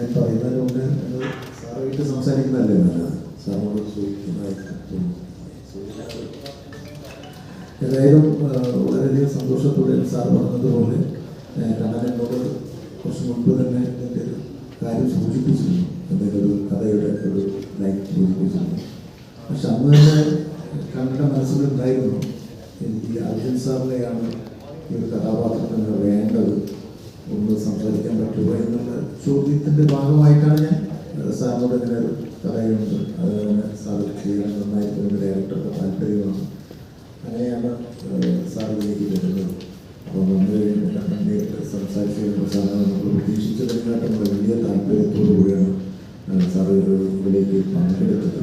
ഞാൻ പറയുന്നതിന് മുന്നേ അത് സാറുമായിട്ട് സംസാരിക്കുന്നതല്ലേ നല്ലത്? സാറിനോട് ചോദിക്കുന്നതായിട്ട് തോന്നുന്നു ഏതായാലും വളരെയധികം സന്തോഷത്തോടെ സാർ പറഞ്ഞതുപോലെ കണ്ണൻ എന്നോട് കുറച്ച് മുൻപ് തന്നെ എന്റെ ഒരു കാര്യം സൂചിപ്പിച്ചിരുന്നു. എന്തെങ്കിലും ഒരു കഥയുടെ ഒരു ലൈൻ സൂചിപ്പിച്ചിരുന്നു. പക്ഷെ അന്ന് തന്നെ കണ്ണന്റെ മനസ്സിലുണ്ടായിരുന്നു എനിക്ക് അർജുൻ സാറിനെയാണ് ചോദ്യത്തിന്റെ ഭാഗമായിട്ടാണ് ഞാൻ സാറിനോട് ഇങ്ങനെ ഒരു പറയുന്നത്. അതുപോലെ സാർ ചെയ്യാൻ നന്നായിട്ട് ഒരു ഡയറക്ടർക്ക് താല്പര്യമാണ്. അങ്ങനെയാണ് സാർ ഇതിലേക്ക് വരുന്നത്. അപ്പോൾ വന്നു കഴിഞ്ഞ് കണ്ണൻ നേരിട്ട് സംസാരിച്ച് കഴിയുമ്പോൾ സാറ് നമ്മൾ പ്രതീക്ഷിച്ചതിനെക്കാട്ടും വലിയ താല്പര്യത്തോടു കൂടിയാണ് സാർ ഇതിലേക്ക് പങ്കെടുത്തത്.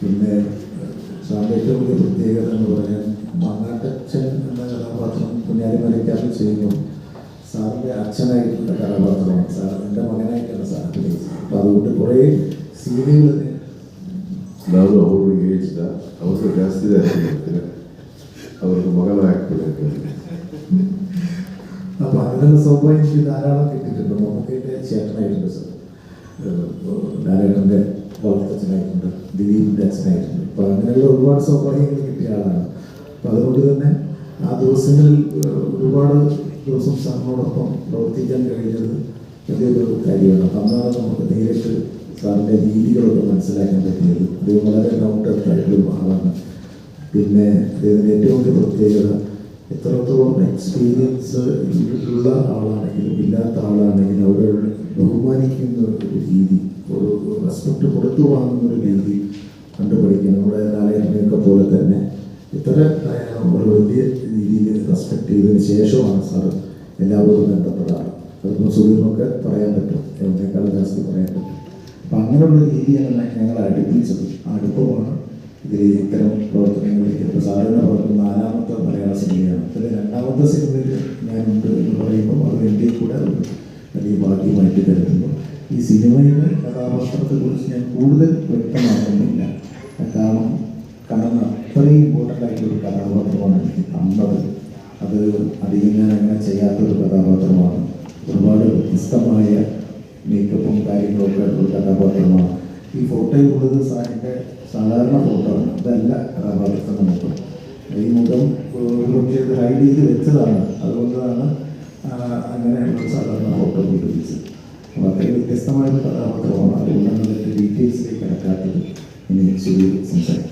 പിന്നെ സാറിന്റെ ഏറ്റവും വലിയ പ്രത്യേകത എന്ന് പറഞ്ഞാൽ മങ്ങാട്ടച്ഛൻ എന്ന കഥാപാത്രം കുഞ്ഞാലിമലയ്ക്കകത്ത് ചെയ്യുമ്പോൾ സാറിൻ്റെ അച്ഛനായിട്ടുള്ള കഥാപാത്രമാണ് സാർ എൻ്റെ മകനായിട്ടാണ് സാർ അഭിനയിച്ചത് അപ്പോൾ അതുകൊണ്ട് കുറേ സീനുകൾ ನಾನು ಅವರು ಏಜ್ನ ಅವರು ಜಾಸ್ತಿ ಜಾಸ್ತಿ ಅವ್ರಿಗೆ ಮಗನಾಗ್ಬಿಡಕ್ಕೆ അപ്പോൾ അങ്ങനെയുള്ള സൗഭാഗ്യം എനിക്ക് ധാരാളം കിട്ടിയിട്ടുണ്ട് മമ്മൂക്കയുടെ ചേട്ടനായിട്ടുണ്ട് സാർ നാരായണൻ്റെ വളർത്തച്ഛനായിട്ടുണ്ട് ദിലീപിൻ്റെ അച്ഛനായിട്ടുണ്ട് അപ്പോൾ അങ്ങനെയുള്ള ഒരുപാട് സൗഭാഗ്യങ്ങൾ കിട്ടിയ ആളാണ് അപ്പോൾ അതുകൊണ്ട് തന്നെ ആ ദിവസങ്ങളിൽ ഏഹ്, ഒരുപാട് ദിവസം സാറിനോടൊപ്പം പ്രവർത്തിക്കാൻ കഴിഞ്ഞത് വലിയൊരു കാര്യമാണ്. അന്നാണ് നമുക്ക് നേരിട്ട് സാറിന്റെ രീതികളൊക്കെ മനസ്സിലാക്കാൻ പറ്റിയത്. അത് വളരെ ഡൗട്ട് ആയിട്ടുള്ള ആളാണ്. പിന്നെ അദ്ദേഹത്തിന്റെ ഏറ്റവും വലിയ പ്രത്യേകത എത്രത്തോളം എക്സ്പീരിയൻസ് ഉള്ള ആളാണെങ്കിലും ഇല്ലാത്ത ആളാണെങ്കിലും അവരോട് ബഹുമാനിക്കുന്ന ഒരു രീതി ഒരു റെസ്പെക്ട് കൊടുത്തു വാങ്ങുന്ന ഒരു രീതി കണ്ടുപിടിക്കുന്നു നമ്മുടെ ലാലയമ്മയൊക്കെ പോലെ തന്നെ ഇത്ര ഒരു വലിയ രീതിയിൽ റെസ്പെക്ട് ചെയ്തതിന് ശേഷമാണ് സാർ എല്ലാവരോടും ബന്ധപ്പെടാറ്. അതിപ്പോൾ സുഖമൊക്കെ പറയാൻ പറ്റും. എന്നേക്കാൾ ജാസ്തി പറയാൻ പറ്റും. അപ്പം അങ്ങനെയുള്ള രീതിയാണ് ഞങ്ങൾ അടുപ്പിച്ചത്. അടുപ്പമാണ് ഇതിൽ ഇത്തരം പ്രവർത്തനങ്ങളിലേക്ക് ഇപ്പോൾ സാധാരണ പുറത്ത് നാലാമത്തെ മലയാള സിനിമയാണ്. അതിൽ രണ്ടാമത്തെ സിനിമയിൽ ഞാനുണ്ട് എന്ന് പറയുമ്പോൾ അത് എന്റെ കൂടെ വലിയ ഭാഗ്യമായിട്ട് കരുതുന്നു. ഈ സിനിമയിലെ കഥാപാത്രത്തെക്കുറിച്ച് ഞാൻ കൂടുതൽ വ്യക്തമാക്കുന്നില്ല. കാരണം അത്രയും ഇമ്പോർട്ടന്റ് ആയിട്ടുള്ള കഥാപാത്രമാണ് അമ്പത് അത് അധികം ഞാൻ അങ്ങനെ ചെയ്യാത്തൊരു കഥാപാത്രമാണ്. ഒരുപാട് വ്യത്യസ്തമായ മേക്കപ്പും കാര്യങ്ങളൊക്കെ ഉള്ള കഥാപാത്രമാണ്. ഈ ഫോട്ടോയിലുള്ളത് സാറിന്റെ സാധാരണ ഫോട്ടോ ആണ്. അതല്ല കഥാപാത്രത്തിന്റെ മുഖം ഈ മുഖം ഇത് ഹൈഡ് ചെയ്ത് വെച്ചതാണ്. അതുകൊണ്ടാണ് അങ്ങനെയുള്ള സാധാരണ ഫോട്ടോ ഉപയോഗിച്ചത്. അപ്പോൾ അത്രയും വ്യത്യസ്തമായ ഒരു കഥാപാത്രമാണ്. അതുകൊണ്ടാണ് അതിന്റെ ഡീറ്റെയിൽസിലേക്ക് കിടക്കാത്തത്. ഇനി ശരി സംസാരിക്കും.